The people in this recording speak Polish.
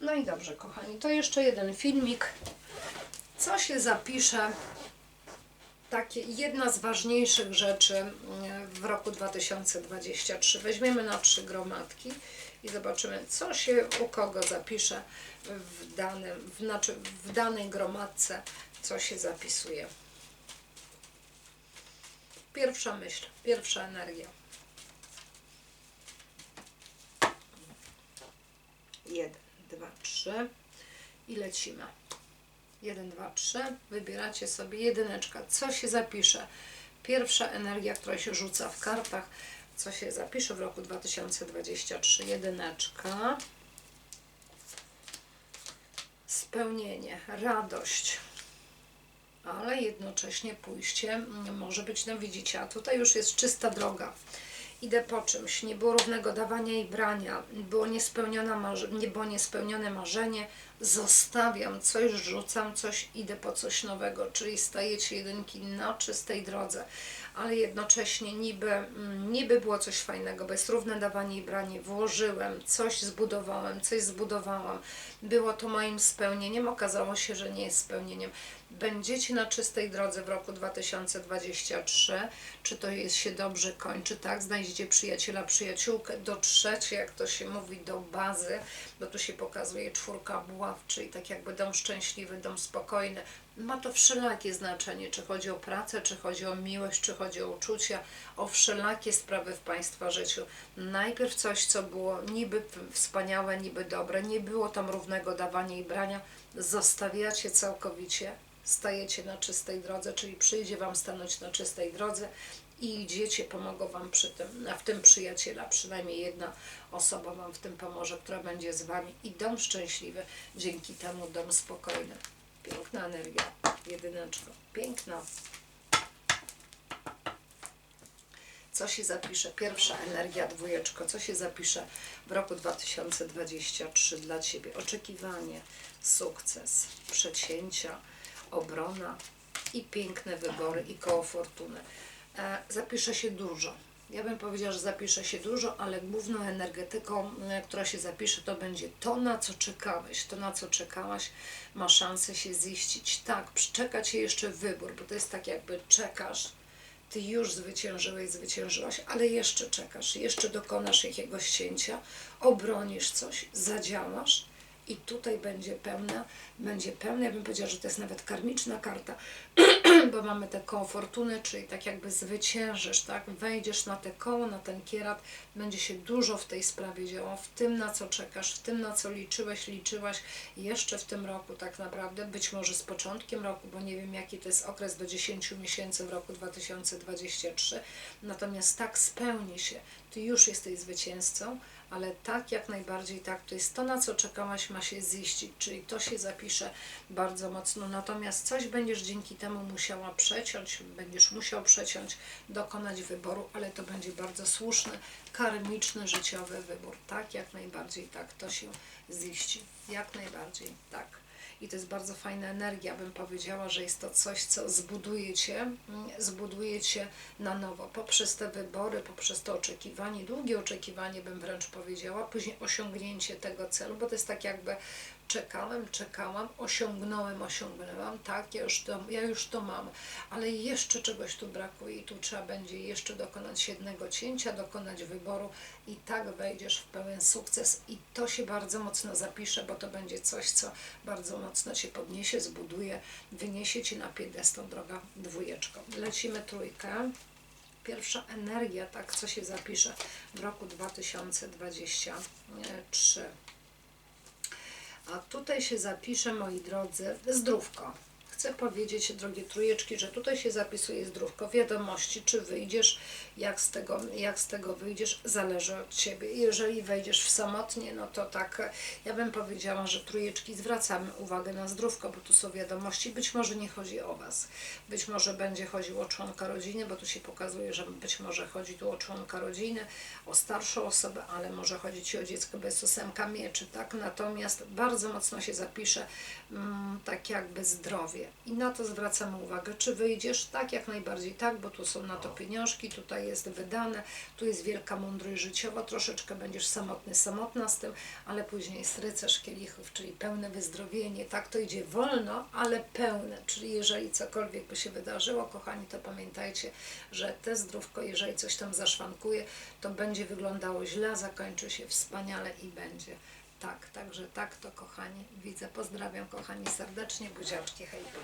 No i dobrze, kochani, to jeszcze jeden filmik. Co się zapisze? Takie jedna z ważniejszych rzeczy mm, w roku 2023. Weźmiemy na trzy gromadki i zobaczymy, co się u kogo zapisze w, danym, w, znaczy w danej gromadce, co się zapisuje. Pierwsza myśl, pierwsza energia. Jeden, i lecimy. Jeden, dwa, trzy. Wybieracie sobie jedyneczka. Co się zapisze? Pierwsza energia, która się rzuca w kartach. Co się zapisze w roku 2023? Jedyneczka. Spełnienie, radość, ale jednocześnie pójście może być, no widzicie, a tutaj już jest czysta droga. Idę po czymś, nie było równego dawania i brania, było niespełnione, marze, nie było niespełnione marzenie, zostawiam coś, rzucam coś, idę po coś nowego, czyli stajecie jedynki na czystej drodze, ale jednocześnie niby, mm, niby było coś fajnego, bo jest równe dawanie i branie, włożyłem, coś zbudowałem, coś zbudowałam, było to moim spełnieniem, okazało się, że nie jest spełnieniem. Będziecie na czystej drodze w roku 2023, czy to jest się dobrze kończy, tak? Znajdziecie przyjaciela, przyjaciółkę, dotrzecie, jak to się mówi, do bazy, bo tu się pokazuje czwórka buław, czyli tak jakby dom szczęśliwy, dom spokojny. Ma to wszelakie znaczenie, czy chodzi o pracę, czy chodzi o miłość, czy chodzi o uczucia, o wszelakie sprawy w Państwa życiu. Najpierw coś, co było niby wspaniałe, niby dobre, nie było tam równego dawania i brania, zostawiacie całkowicie, stajecie na czystej drodze, czyli przyjdzie Wam stanąć na czystej drodze i idziecie, pomogą Wam przy tym, a w tym przyjaciela, przynajmniej jedna osoba Wam w tym pomoże, która będzie z Wami i dom szczęśliwy, dzięki temu dom spokojny. Piękna energia, jedyneczko, piękna. Co się zapisze? Pierwsza energia, dwójeczko. Co się zapisze w roku 2023 dla Ciebie? Oczekiwanie, sukces, przecięcia, obrona i piękne wybory i koło fortuny. E, zapisze się dużo. Ja bym powiedziała, że zapisze się dużo, ale główną energetyką, e, która się zapisze, to będzie to, na co czekałeś. To, na co czekałaś, ma szansę się ziścić. Tak, czeka Cię jeszcze wybór, bo to jest tak jakby czekasz, ty już zwyciężyłeś, zwyciężyłaś, ale jeszcze czekasz, jeszcze dokonasz jakiegoś cięcia, obronisz coś, zadziałasz i tutaj będzie pełna, będzie pełna, ja bym powiedziała, że to jest nawet karmiczna karta, bo mamy te koło fortuny, czyli tak jakby zwyciężysz, tak, wejdziesz na te koło, na ten kierat, będzie się dużo w tej sprawie działo, w tym na co czekasz, w tym na co liczyłeś, liczyłaś jeszcze w tym roku tak naprawdę, być może z początkiem roku, bo nie wiem jaki to jest okres do 10 miesięcy w roku 2023, natomiast tak spełni się, ty już jesteś zwycięzcą, ale tak jak najbardziej tak, to jest to, na co czekałaś, ma się ziścić, czyli to się zapisze bardzo mocno, natomiast coś będziesz dzięki temu musiała przeciąć, będziesz musiał przeciąć, dokonać wyboru, ale to będzie bardzo słuszny, karmiczny, życiowy wybór, tak, jak najbardziej tak, to się ziści, jak najbardziej tak. I to jest bardzo fajna energia, bym powiedziała, że jest to coś, co zbuduje Cię, mm, zbuduje Cię na nowo, poprzez te wybory, poprzez to oczekiwanie, długie oczekiwanie bym wręcz powiedziała, później osiągnięcie tego celu, bo to jest tak jakby czekałem, czekałam, osiągnąłem, osiągnęłam, tak, ja już, to, ja już to mam, ale jeszcze czegoś tu brakuje i tu trzeba będzie jeszcze dokonać jednego cięcia, dokonać wyboru i tak wejdziesz w pełen sukces. I to się bardzo mocno zapisze, bo to będzie coś, co bardzo mocno Cię podniesie, zbuduje, wyniesie Cię na piedestał, droga dwójeczko. Lecimy trójkę. Pierwsza energia, tak, co się zapisze w roku 2023. A tutaj się zapisze, moi drodzy, zdrówko. Chcę powiedzieć, drogie trójeczki, że tutaj się zapisuje zdrówko. Wiadomości, czy wyjdziesz, jak z tego, jak z tego wyjdziesz, zależy od Ciebie. Jeżeli wejdziesz w samotnie, no to tak, ja bym powiedziała, że trójeczki zwracamy uwagę na zdrówko, bo tu są wiadomości. Być może nie chodzi o Was. Być może będzie chodziło o członka rodziny, bo tu się pokazuje, że być może chodzi tu o członka rodziny, o starszą osobę, ale może chodzić o dziecko bez ósemka mieczy, tak? Natomiast bardzo mocno się zapisze mm, tak jakby zdrowie. I na to zwracamy uwagę. Czy wyjdziesz? Tak, jak najbardziej tak, bo tu są na to pieniążki, tutaj jest wydane, tu jest wielka mądrość życiowa, troszeczkę będziesz samotny, samotna z tym, ale później jest rycerz kielichów, czyli pełne wyzdrowienie. Tak, to idzie wolno, ale pełne. Czyli jeżeli cokolwiek by się wydarzyło, kochani, to pamiętajcie, że te zdrówko, jeżeli coś tam zaszwankuje, to będzie wyglądało źle, zakończy się wspaniale i będzie. Tak, także tak to kochani widzę. Pozdrawiam kochani serdecznie, buziaczki, hejpa.